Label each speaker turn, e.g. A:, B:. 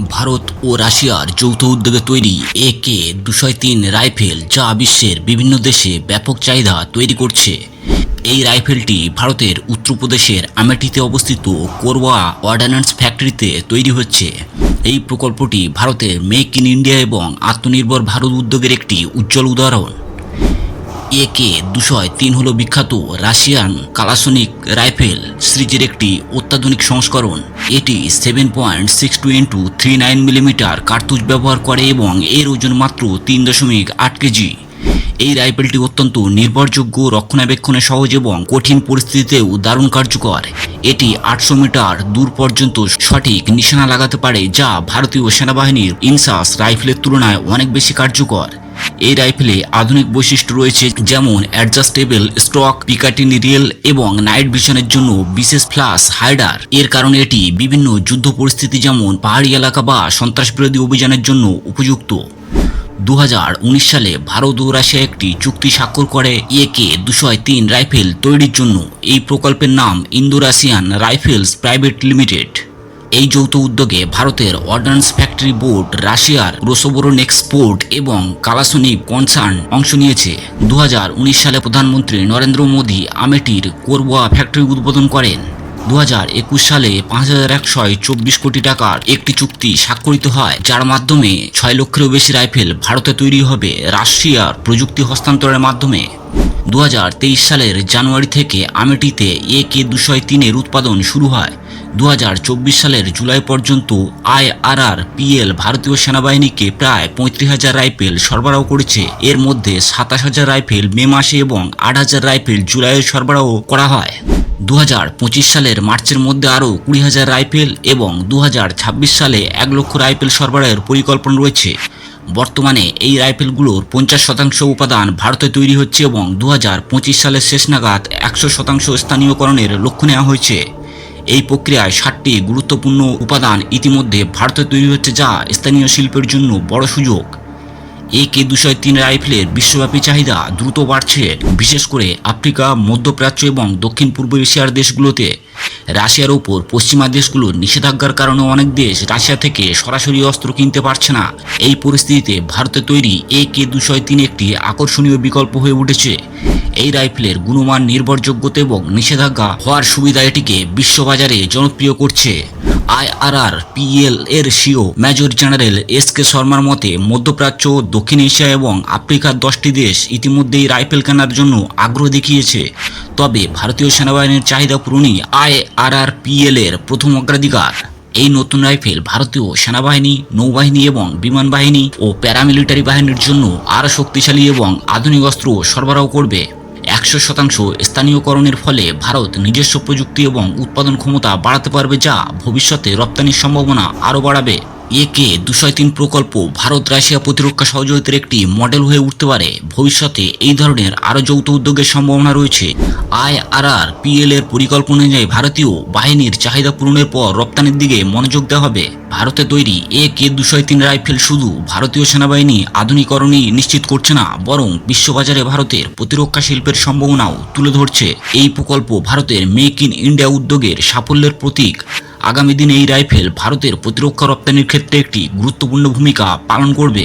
A: ভারত ও রাশিয়ার যৌথ উদ্যোগে তৈরি এ কে দুশো তিন রাইফেল, যা বিশ্বের বিভিন্ন দেশে ব্যাপক চাহিদা তৈরি করছে। এই রাইফেলটি ভারতের উত্তরপ্রদেশের আমেঠিতে অবস্থিত কোরওয়া অর্ডান্যান্স ফ্যাক্টরিতে তৈরি হচ্ছে। এই প্রকল্পটি ভারতের মেক ইন ইন্ডিয়া এবং আত্মনির্ভর ভারত উদ্যোগের একটি উজ্জ্বল উদাহরণ। একে দুশয় তিন হলো বিখ্যাত রাশিয়ান কালাসনিক রাইফেল সিরিজের একটি অত্যাধুনিক সংস্করণ। এটি seven point six two into three nine millimetre কার্তুজ ব্যবহার করে এবং এর ওজন মাত্র তিন দশমিক আট কেজি। এই রাইফেলটি অত্যন্ত নির্ভরযোগ্য, রক্ষণাবেক্ষণে সহজ এবং কঠিন পরিস্থিতিতেও দারুণ কার্যকর। এটি আটশো মিটার দূর পর্যন্ত সঠিক নিশানা লাগাতে পারে, যা ভারতীয় সেনাবাহিনীর ইনসাস রাইফেলের তুলনায় অনেক বেশি কার্যকর। এই রাইফেলে আধুনিক বৈশিষ্ট্য রয়েছে, যেমন অ্যাডজাস্টেবল স্টক পিকাটিন রিয়েল এবং নাইট ভিশনের জন্য বিশেষ ফ্লাশ হাইডার এর কারণে এটি বিভিন্ন যুদ্ধ পরিস্থিতি যেমন পাহাড়ি এলাকা বা সন্ত্রাসবিরোধী অভিযানের জন্য উপযুক্ত। দু উনিশ সালে ভারত ও রাশিয়া একটি চুক্তি স্বাক্ষর করে, একে দুশো তিন রাইফেল তৈরির জন্য। এই প্রকল্পের নাম Indo Russian rifles private limited এই যৌথ উদ্যোগে ভারতের অর্ডান্স ফ্যাক্টরি বোর্ড, রাশিয়ার রোসোবোরন এক্সপোর্ট এবং কালাসনিক কনসার্ন অংশ নিয়েছে। দু হাজার উনিশ সালে প্রধানমন্ত্রী নরেন্দ্র মোদী আমেটির কোরবোয়া ফ্যাক্টরি উদ্বোধন করেন। দু হাজার একুশ সালে পাঁচ হাজার একশো চব্বিশ কোটি টাকার একটি চুক্তি স্বাক্ষরিত হয়, যার মাধ্যমে ছয় লক্ষেরও বেশি রাইফেল ভারতে তৈরি হবে রাশিয়ার প্রযুক্তি হস্তান্তরের মাধ্যমে। দু হাজার তেইশ সালের জানুয়ারি থেকে আমেটিতে এ কে দুশো তিনের উৎপাদন শুরু হয়। দু হাজার চব্বিশ সালের জুলাই পর্যন্ত আইআরআর পিএল ভারতীয় সেনাবাহিনীকে প্রায় পঁয়ত্রিশ হাজার রাইফেল সরবরাহ করেছে। এর মধ্যে সাতাশ হাজার রাইফেল মে মাসে এবং আট হাজার রাইফেল জুলাইয়ে সরবরাহ করা হয়। দু পঁচিশ সালের মার্চের মধ্যে আরও কুড়ি হাজার রাইফেল এবং দু ছাব্বিশ সালে এক লক্ষ রাইফেল সরবরাহের পরিকল্পনা রয়েছে। বর্তমানে এই রাইফেলগুলোর পঞ্চাশ শতাংশ উপাদান ভারতে তৈরি হচ্ছে এবং দু হাজার পঁচিশ সালের শেষ নাগাদ একশো শতাংশ স্থানীয়করণের লক্ষ্য নেওয়া হয়েছে। এই প্রক্রিয়ায় ষাটটি গুরুত্বপূর্ণ উপাদান ইতিমধ্যে ভারতে তৈরি হচ্ছে যা স্থানীয় শিল্পের জন্য বড় সুযোগ। এ কে দুশো তিন রাইফেলের বিশ্বব্যাপী চাহিদা দ্রুত বাড়ছে, বিশেষ করে আফ্রিকা, মধ্যপ্রাচ্য এবং দক্ষিণ পূর্ব এশিয়ার দেশগুলোতে। রাশিয়ার ওপর পশ্চিমা দেশগুলোর নিষেধাজ্ঞার কারণে অনেক দেশ রাশিয়া থেকে সরাসরি অস্ত্র কিনতে পারছে না। এই পরিস্থিতিতে ভারতে তৈরি এ কে দুশো তিন একটি আকর্ষণীয় বিকল্প হয়ে উঠেছে। এই রাইফেলের গুণমান নির্ভরযোগ্যতা এবং নিষেধাজ্ঞা হওয়ার সুবিধা এটিকে বিশ্ববাজারে জনপ্রিয় করছে। আইআরআর, পিএল এর CO major general S K শর্মার মতে, মধ্যপ্রাচ্য, দক্ষিণ এশিয়া এবং আফ্রিকার দশটি দেশ ইতিমধ্যেই রাইফেল কেনার জন্য আগ্রহ দেখিয়েছে। তবে ভারতীয় সেনাবাহিনীর চাহিদা পূরণই আইআরআর পিএল এর প্রথম অগ্রাধিকার। এই নতুন রাইফেল ভারতীয় সেনাবাহিনী, নৌবাহিনী এবং বিমান বাহিনী ও প্যারামিলিটারি বাহিনীর জন্য আরও শক্তিশালী এবং আধুনিক অস্ত্র সরবরাহ করবে। একশো শতাংশ স্থানীয়করণের ফলে ভারত নিজস্ব প্রযুক্তি এবং উৎপাদন ক্ষমতা বাড়াতে পারবে যা ভবিষ্যতে রপ্তানির সম্ভাবনা আরও বাড়াবে। একে দুশো তিন প্রকল্প ভারত রাশিয়া প্রতিরক্ষা সহযোগিতার একটি মডেল হয়ে উঠতে পারে। ভবিষ্যতে এই ধরনের আরও যৌথ উদ্যোগের সম্ভাবনা রয়েছে। আইআরআর পিএল এর পরিকল্পনা অনুযায়ী ভারতীয় বাহিনীর চাহিদা পূরণের পর রপ্তানির দিকে মনোযোগ দেওয়া হবে। ভারতে তৈরি এ কে দুশো তিন রাইফেল শুধু ভারতীয় সেনাবাহিনী আধুনিকরণই নিশ্চিত করছে না, বরং বিশ্ববাজারে ভারতের প্রতিরক্ষা শিল্পের সম্ভাবনাও তুলে ধরছে। এই প্রকল্প ভারতের মেক ইন ইন্ডিয়া উদ্যোগের সাফল্যের প্রতীক। আগামী দিনে এই রাইফেল ভারতের প্রতিরক্ষা রপ্তানির ক্ষেত্রে একটি গুরুত্বপূর্ণ ভূমিকা পালন করবে।